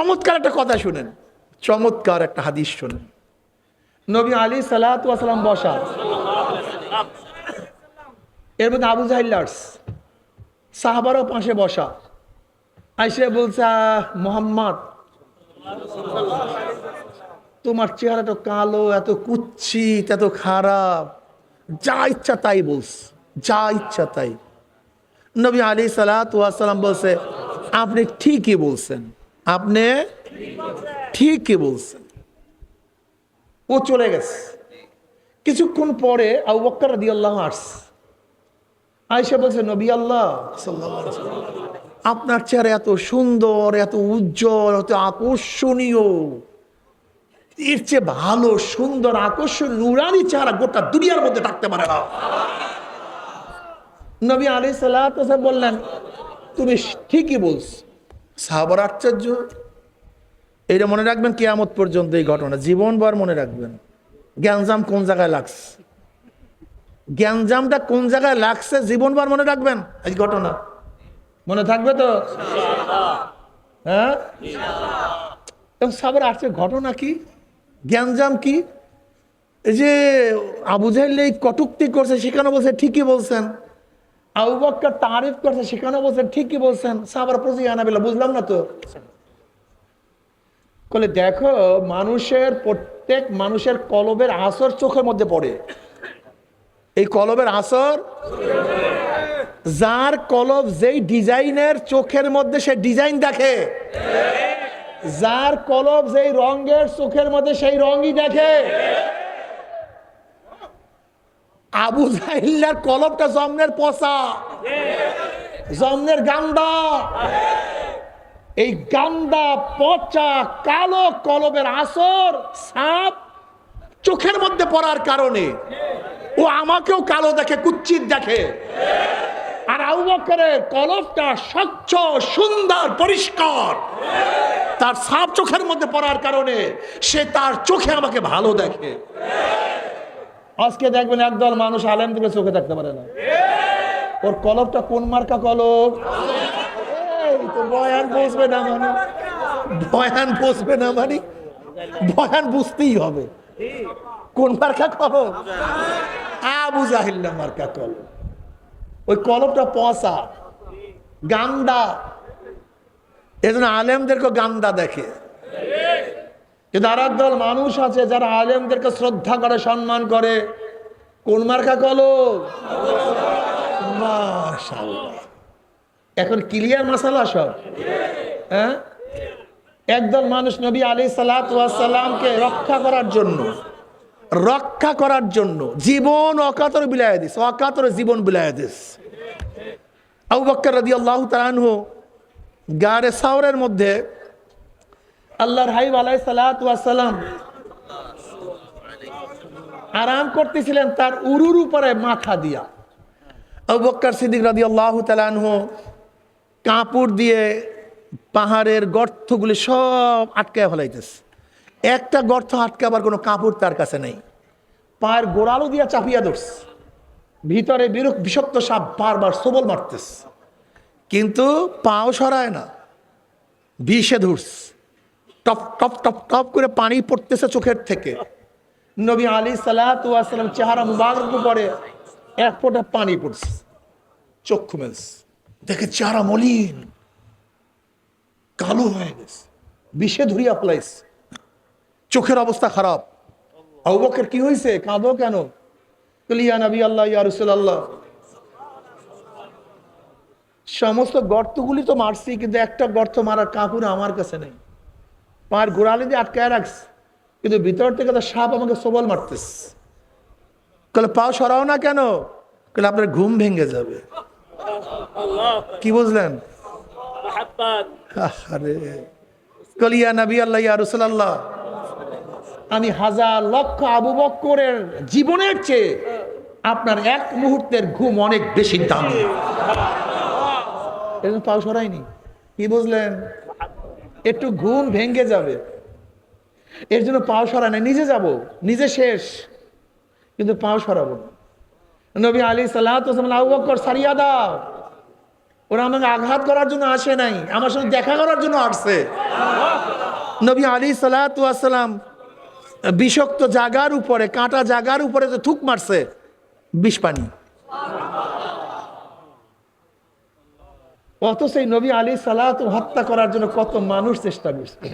চমৎকার একটা কথা শুনেন। চমৎকার একটা হাদিস শুনেন। নবী আলী সালাম বসা। এর মধ্যে আবু জাহিল্লার্স সাহাবারও পাশে বসা। আইসে বলছে মোহাম্মদ, তোমার চেহারাটা কালো, এত কুচ্ছিত, এত খারাপ। যা ইচ্ছা তাই বলস, যা ইচ্ছা তাই। নবী আলী সালাম বলছে, আপনি ঠিকই বলছেন। আপনি ঠিকই বলছেন। ও চলে গেছে। কিছুক্ষণ পরে আবু বক্কর রাদি আল্লাহ আস আয়সা বলছে, নবী আল্লাহ, আপনার চেহারা এত সুন্দর, এত উজ্জ্বল, এত আকর্ষণীয়। এর চেয়ে ভালো, সুন্দর আকর্ষণ নুরানি চেহারা গোটা দুনিয়ার মধ্যে থাকতে পারে না। নবী আলী সাল্লাহ বললেন, তুমি ঠিকই বলছ। সাহাবার আশ্চর্য। এইটা মনে রাখবেন কেয়ামত পর্যন্ত এই ঘটনা। জীবনভর মনে রাখবেন। গ্যাঞ্জাম কোন জায়গায় লাগছে? গ্যাঞ্জামটা কোন জায়গায় লাগছে জীবনভর মনে রাখবেন? এই ঘটনা। মনে থাকবে তো? হ্যাঁ? সাবার আসছে ঘটনা কি? গ্যাঞ্জাম কি? এই যে আবু জাহেল এই কটুক্তি করছে, সেখানে বলছে ঠিকই বলছেন। আবু বক্কর তারিফ করছে, সেখানে বলছেন ঠিকই বলছেন সাবার বুঝলাম না তো। দেখো, মানুষের প্রত্যেক মানুষের কলবের আসর চোখের মধ্যে পড়ে। এই কলবের আসর? যার কলব যেই ডিজাইনের চোখের মধ্যে সে ডিজাইন দেখে। যার কলব যেই রঙের চোখের মধ্যে সেই রঙই দেখে। আবু জাহিল্লার কলবটা জমনের পচা। জমনের গান্দা। এই গান্দা পচা কালো কলবের আসর সাপ চোখের মধ্যে পড়ার কারণে। ও আমাকেও কালো দেখে, কুচ্ছিত দেখে। আর আবু বকরের কলবটা স্বচ্ছ, সুন্দর, পরিষ্কার। তার সাপ চোখের মধ্যে পড়ার কারণে সে তার চোখে আমাকে ভালো দেখে। আজকে দেখবেন একদল মানুষ আলেম থেকে চোখে থাকতে পারে না। ওর কলবটা কোন মার্কা তো বয়ান বসবে না মানে। বয়ান বসবে না মানে? বয়ান বুঝতেই হবে। কোন মার্কা কলব আবু জাহিল্লা মার্কা কলব ওই কলবটা পচা, গান্দা। এজন্য আলেমদেরকে গান্দা দেখে। কিন্তু আর দল মানুষ আছে যারা আলেমদেরকে শ্রদ্ধা করে, সম্মান করে। কোন মার্কা মাশাআল্লাহ। এখন ক্লিয়ার মশালা সব? হ্যাঁ? একদল মানুষ নবী আলী সালাতামকে রক্ষা করার জন্য, রক্ষা করার জন্য জীবন অকাতর বিলায় দিস অকাতর জীবন বিলায় দিস আবু বক্কর রাদি আল্লাহ তালানহ গারে সাওরের মধ্যে আল্লাহর হাইব আলাই সালাম আরাম করতেছিলেন তার উরুর উপরে মাথা দিয়া। আবু বক্কর সিদ্দিক রাদি আল্লাহ তালানহ কাপড় দিয়ে পাহাড়ের গর্তগুলি সব আটকায় ফেলাইতেছে। একটা গর্ত আটকাবার কোনো কাপড় তার কাছে নেই। পায়ের গোড়ালো দিয়া চাপিয়া ধরছে। ভিতরে বিরূপ বিষাক্ত সাপ বারবার সবল মারতেছে। কিন্তু পাও সরায় না। বিষে ধরছে। টপ টপ টপ টপ করে পানি পড়তেছে চোখের থেকে। নবী আলী সালাম চেহারা মুবারক করে এক ফোঁটা পানি পড়ছে। চক্ষু মেলছে দেখে চেহারা মলিন। কালো হয়ে গেছে। বিষে ধরিয়া ফেলাইছে। চোখের অবস্থা খারাপ। আবু বকর কি হয়েছে কাঁদো কেন? ইয়া নবী আল্লাহ, ইয়া রসুল্লাহ সমস্ত গর্তগুলি তো মারছি, কিন্তু একটা গর্ত মারার কাপড় আমার কাছে নেই। পার গোড়ালি দিয়ে আটকায় রাখছে। কিন্তু ভিতর থেকে তো সাপ আমাকে সবল মারতেছে। কলে পাও সরাও না কেন? কলে আপনার ঘুম ভেঙে যাবে। কি বুঝলেন? কলিয়া নবী আল্লাহ, ইয়া রসুল্লাহ আমি হাজার লক্ষ আবু বক্করের জীবনের চেয়ে আপনার এক মুহূর্তের ঘুম অনেক বেশি দামি। এজন্য পাও সরাইনি। কি বুঝলেন? একটু ঘুম ভেঙে যাবে। এর জন্য পাও সরাই নাই। নিজে যাব, নিজে শেষ। কিন্তু পাও সরাবো না। নবী আলী সাল্লাহ সারিয়া দাও। ওরা আমাকে আঘাত করার জন্য আসে নাই। আমার সঙ্গে দেখা করার জন্য আসছে। নবী আলী সালাতাম বিষাক্ত জাগার উপরে, কাঁটা জাগার উপরে তো থুক মারছে, বিষ পানি। অথচ এই নবী আলী সালাত হত্যা করার জন্য কত মানুষ চেষ্টা করছে।